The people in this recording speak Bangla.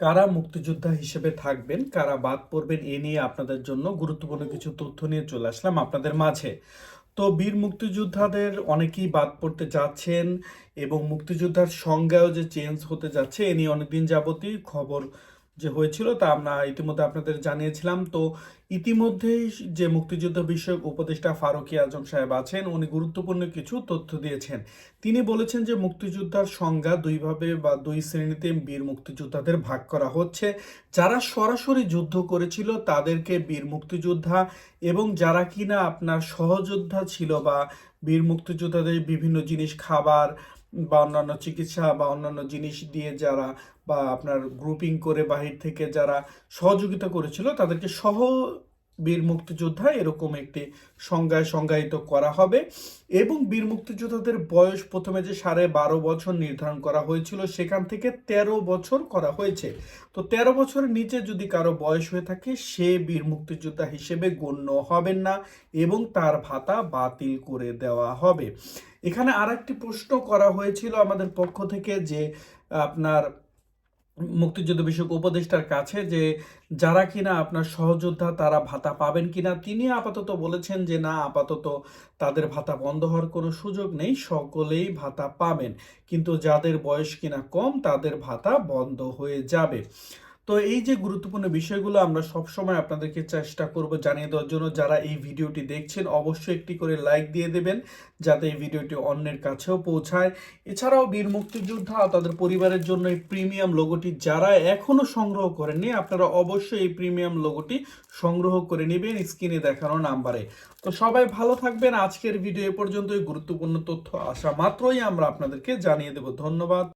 কারা মুক্তিযোদ্ধা হিসেবে থাকবেন, কারা বাদ পড়বেন, এ নিয়ে আপনাদের জন্য গুরুত্বপূর্ণ কিছু তথ্য নিয়ে চলে আসলাম আপনাদের মাঝে। তো বীর মুক্তিযোদ্ধাদের অনেকেই বাদ পড়তে যাচ্ছেন এবং মুক্তিযোদ্ধার সংজ্ঞাও যে চেঞ্জ হতে যাচ্ছে, এ নিয়ে অনেকদিন যাবতই খবর যে হয়েছিল তা আমরা ইতিমধ্যে আপনাদের জানিয়েছিলাম। তো ইতিমধ্যেই যে মুক্তিযুদ্ধ বিষয়ক উপদেষ্টা ফারুকি আজম সাহেব আছেন, উনি গুরুত্বপূর্ণ কিছু তথ্য দিয়েছেন। তিনি বলেছেন যে মুক্তিযোদ্ধার সংজ্ঞা দুইভাবে বা দুই শ্রেণীতে বীর মুক্তিযোদ্ধাদের ভাগ করা হচ্ছে। যারা সরাসরি যুদ্ধ করেছিল তাদেরকে বীর মুক্তিযোদ্ধা এবং যারা কিনা আপনার সহযোদ্ধা ছিল বা বীর মুক্তিযোদ্ধাদের বিভিন্ন জিনিস, খাবার বা অন্যান্য চিকিৎসা বা অন্যান্য জিনিস দিয়ে যারা বা আপনার গ্রুপিং করে বাহির থেকে যারা সহযোগিতা করেছিল, তাদেরকে সহ বীর মুক্তিযোদ্ধা এরকম একটি সংজ্ঞায় সংজ্ঞায়িত করা হবে। এবং বীর মুক্তিযোদ্ধাদের বয়স প্রথমে যে সাড়ে বারো বছর নির্ধারণ করা হয়েছিল, সেখান থেকে তেরো বছর করা হয়েছে। তো তেরো বছরের নিচে যদি কারও বয়স হয়ে থাকে, সে বীর মুক্তিযোদ্ধা হিসেবে গণ্য হবেন না এবং তার ভাতা বাতিল করে দেওয়া হবে। এখানে আর প্রশ্ন করা হয়েছিল আমাদের পক্ষ থেকে যে আপনার মুক্তিযুদ্ধ বিষয়ক উপদেষ্টার কাছে যে যারা কিনা আপনার সহযোদ্ধা, তারা ভাতা পাবেন কিনা, তিনি আপাতত বলেছেন যে না, আপাতত তাদের ভাতা বন্ধ হওয়ার কোনো সুযোগ নেই, সকলেই ভাতা পাবেন। কিন্তু যাদের বয়স কিনা কম, তাদের ভাতা বন্ধ হয়ে যাবে। তো এই যে গুরুত্বপূর্ণ বিষয়গুলো আমরা সবসময় আপনাদেরকে চেষ্টা করব জানিয়ে দেওয়ার জন্য, যারা এই ভিডিওটি দেখছেন অবশ্যই একটি করে লাইক দিয়ে দেবেন, যাতে এই ভিডিওটি অন্যের কাছেও পৌঁছায়। এছাড়াও বীর মুক্তিযোদ্ধা তাদের পরিবারের জন্য এই প্রিমিয়াম লোগোটি যারা এখনও সংগ্রহ করেননি, আপনারা অবশ্যই এই প্রিমিয়াম লোগোটি সংগ্রহ করে নেবেন স্ক্রিনে দেখানো নাম্বারে। তো সবাই ভালো থাকবেন। আজকের ভিডিও এ পর্যন্তই। গুরুত্বপূর্ণ তথ্য আসা মাত্রই আমরা আপনাদেরকে জানিয়ে দেব। ধন্যবাদ।